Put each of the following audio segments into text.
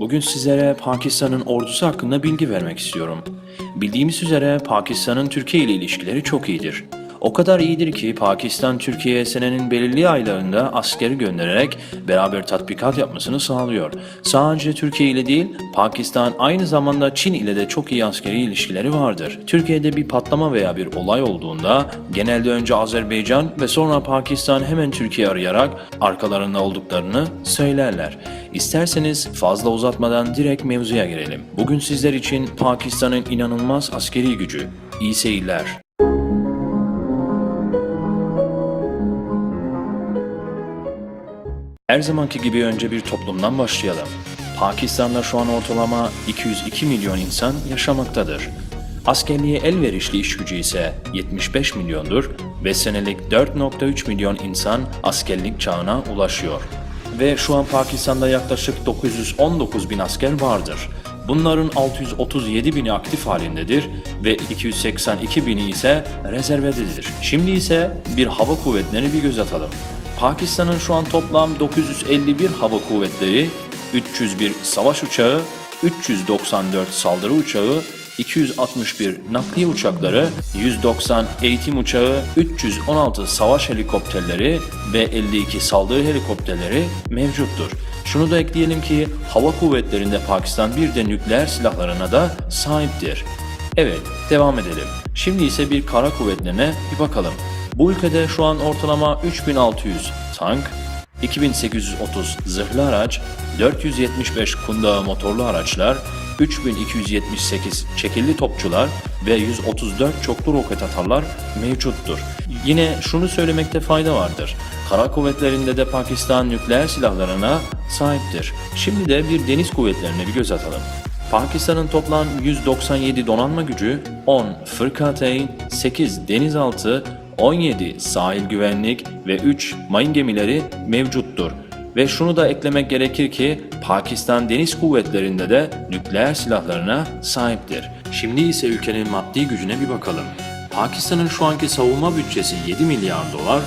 Bugün sizlere Pakistan'ın ordusu hakkında bilgi vermek istiyorum. Bildiğimiz üzere Pakistan'ın Türkiye ile ilişkileri çok iyidir. O kadar iyidir ki Pakistan Türkiye'ye senenin belirli aylarında askeri göndererek beraber tatbikat yapmasını sağlıyor. Sadece Türkiye ile değil, Pakistan aynı zamanda Çin ile de çok iyi askeri ilişkileri vardır. Türkiye'de bir patlama veya bir olay olduğunda genelde önce Azerbaycan ve sonra Pakistan hemen Türkiye arayarak arkalarında olduklarını söylerler. İsterseniz fazla uzatmadan direkt mevzuya girelim. Bugün sizler için Pakistan'ın inanılmaz askeri gücü. İyi seyirler. Her zamanki gibi önce bir toplumdan başlayalım. Pakistan'da şu an ortalama 202 milyon insan yaşamaktadır. Askerliğe elverişli iş gücü ise 75 milyondur ve senelik 4.3 milyon insan askerlik çağına ulaşıyor. Ve şu an Pakistan'da yaklaşık 919 bin asker vardır. Bunların 637 bini aktif halindedir ve 282 bini ise rezervededir. Şimdi ise bir hava kuvvetlerini bir göz atalım. Pakistan'ın şu an toplam 951 hava kuvvetleri, 301 savaş uçağı, 394 saldırı uçağı, 261 nakliye uçakları, 190 eğitim uçağı, 316 savaş helikopterleri ve 52 saldırı helikopterleri mevcuttur. Şunu da ekleyelim ki hava kuvvetlerinde Pakistan bir de nükleer silahlarına da sahiptir. Evet, devam edelim. Şimdi ise bir kara kuvvetlerine bir bakalım. Bu ülkede şu an ortalama 3600 tank, 2830 zırhlı araç, 475 kundağı motorlu araçlar, 3278 çekilli topçular ve 134 çoklu roket atarlar mevcuttur. Yine şunu söylemekte fayda vardır. Kara kuvvetlerinde de Pakistan nükleer silahlarına sahiptir. Şimdi de bir deniz kuvvetlerine bir göz atalım. Pakistan'ın toplam 197 donanma gücü, 10 fırkateyn, 8 denizaltı, 17 sahil güvenlik ve 3 mayın gemileri mevcuttur. Ve şunu da eklemek gerekir ki Pakistan Deniz Kuvvetleri'nde de nükleer silahlarına sahiptir. Şimdi ise ülkenin maddi gücüne bir bakalım. Pakistan'ın şu anki savunma bütçesi 7 milyar dolar,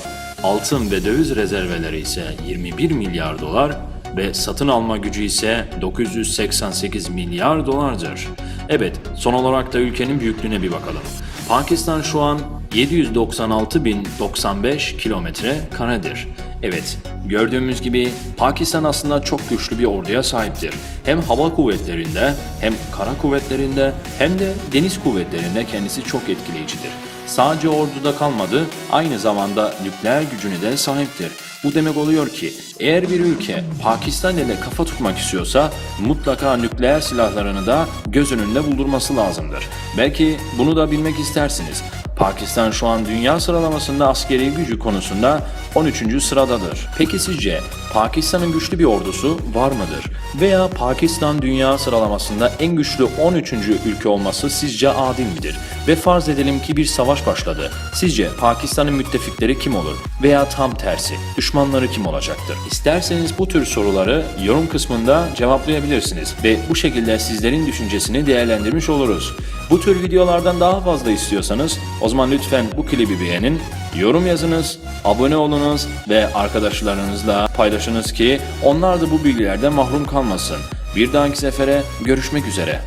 altın ve döviz rezerveleri ise 21 milyar dolar ve satın alma gücü ise 988 milyar dolardır. Evet, son olarak da ülkenin büyüklüğüne bir bakalım. Pakistan şu an 796.095 kilometre karedir. Evet, gördüğümüz gibi Pakistan aslında çok güçlü bir orduya sahiptir. Hem hava kuvvetlerinde, hem kara kuvvetlerinde, hem de deniz kuvvetlerinde kendisi çok etkileyicidir. Sadece orduda kalmadı, aynı zamanda nükleer gücüne de sahiptir. Bu demek oluyor ki eğer bir ülke Pakistan ile kafa tutmak istiyorsa mutlaka nükleer silahlarını da göz önünde bulundurması lazımdır. Belki bunu da bilmek istersiniz. Pakistan şu an dünya sıralamasında askeri gücü konusunda 13. sıradadır. Peki sizce Pakistan'ın güçlü bir ordusu var mıdır? Veya Pakistan dünya sıralamasında en güçlü 13. ülke olması sizce adil midir? Ve farz edelim ki bir savaş başladı. Sizce Pakistan'ın müttefikleri kim olur? Veya tam tersi, düşmanları kim olacaktır? İsterseniz bu tür soruları yorum kısmında cevaplayabilirsiniz ve bu şekilde sizlerin düşüncesini değerlendirmiş oluruz. Bu tür videolardan daha fazla istiyorsanız o zaman lütfen bu klibi beğenin, yorum yazınız, abone olunuz ve arkadaşlarınızla paylaşınız ki onlar da bu bilgilerden mahrum kalmasın. Bir dahaki sefere görüşmek üzere.